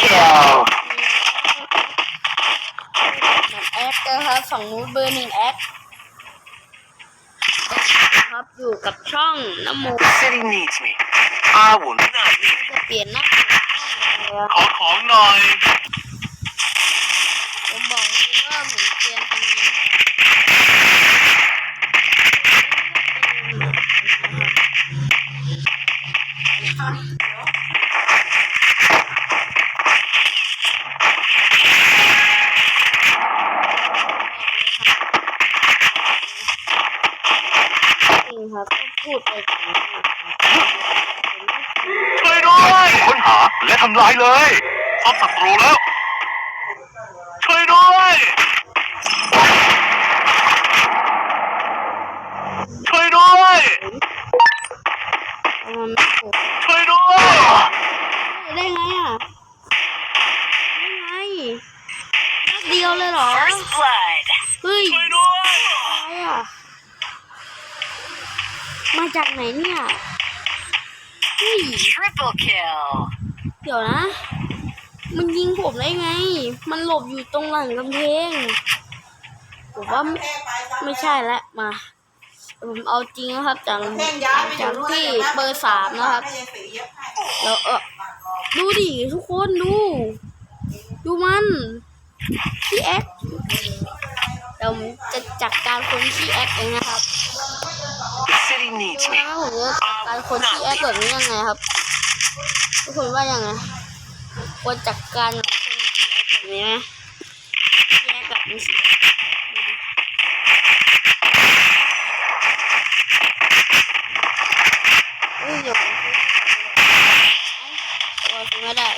kill แอคนะครับฝั่งนู้นเบอร์หนึ่งแอคครับอยู่กับช่องน้ำมูเปลี่ยนหน้าขอของหน่อย ผมบอกเลยว่าเหมือนเปลี่ยนทำไริงครับต้องพูดไปถึงช่วยด้วยค้นหาและทำลายเลยพบศัตรูแล้ว ช่วยด้วย ช่วยด้วยมันไม่ถูกช่วยด้วยได้ไงอะได้ไงนัดเดียวเลยเหรอ First blood. เฮ้ย ช่วยด้วย อะไรอะ มาจากไหนเนี่ยเฮ้ย Triple kill. เดี๋ยวนะ มันยิงผมได้ไง มันหลบอยู่ตรงหลังกำแพงผมว่าไม่ไม่ใช่แล้วมา ผมเอาจริงนะครับจากจากที่เบอร์สามนะครับแล้วเออดูดิทุกคนดู ดูมันขี้แอคเดี๋ยวผมจะจัดการคนขี้แอคเองนะครับ The city needs ดู me นะผมจะจัดการคนขี้แอคแบบนี้ยังไงครับ ทุกคนว่ายังไงควรจัดการคนขี้แอคแบบนี้ไหมขี้แอคแบบนี้สิเอ้ยเดี๋ยวผมซื้อตัวไม่ได้